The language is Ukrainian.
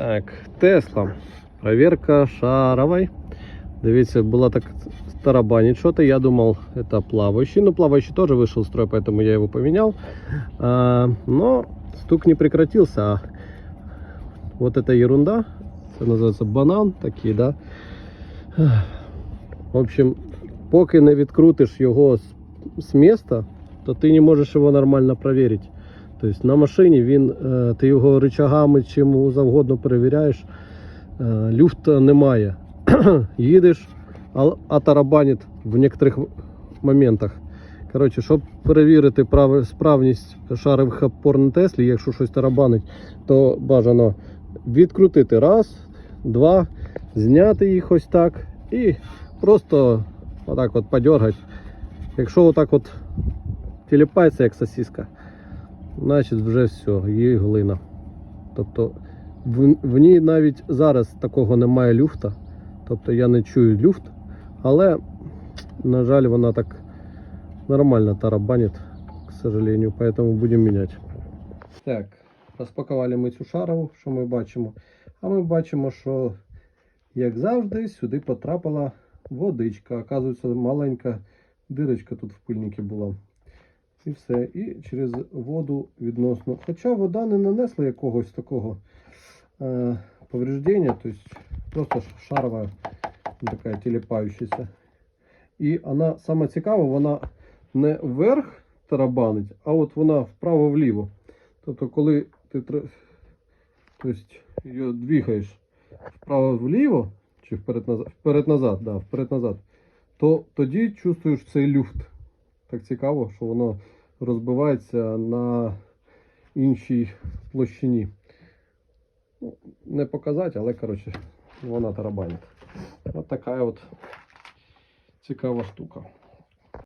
Так, Тесла. Проверка шаровой. Дивіться, була так тарабанить что-то. Я думал, это плавающий. Но плавающий тоже вышел из строя, поэтому я его поменял. А, но стук не прекратился. А вот эта ерунда, это называется банан, такие, да. В общем, поки не відкрутиш його з, з міста, то ти не можеш його нормально перевірити. Тобто на машині він, е, ти його рычагами чим завгодно перевіряєш, е, люфта немає. Їдеш, а, а тарабанить в некоторих моментах. Коротше, щоб перевірити прав- справність шарових опор на Теслі, якщо щось тарабанить, то бажано відкрутити раз, два, зняти їх ось так і просто отак от подергати. Якщо отак от тіліпається як сосиска, значить вже все, її глина. Тобто в, в ній навіть зараз такого немає люфта. Тобто я не чую люфт, але, на жаль, вона так нормально тарабанит, к сожалению, поэтому будем менять. Так, розпакували ми цю шарову, що ми бачимо. А ми бачимо, що, як завжди, сюди потрапила водичка. Оказується, маленька дирочка тут в пильнику була. І все. І через воду відносно. Хоча вода не нанесла якогось такого е, повреждення, тобто просто шарова така тіліпаючася. І вона саме цікава, вона не вверх тарабанить, а от вона вправо-вліво. Тобто, коли ти тобто, її двигаєш вправо-вліво, чи вперед-назад, вперед-назад, да, вперед-назад, то тоді чувствуєш цей люфт. Так цікаво, що воно розбивається на іншій площині. Ну, не показати, але коротше, вона тарабанить. Ось така от цікава штука.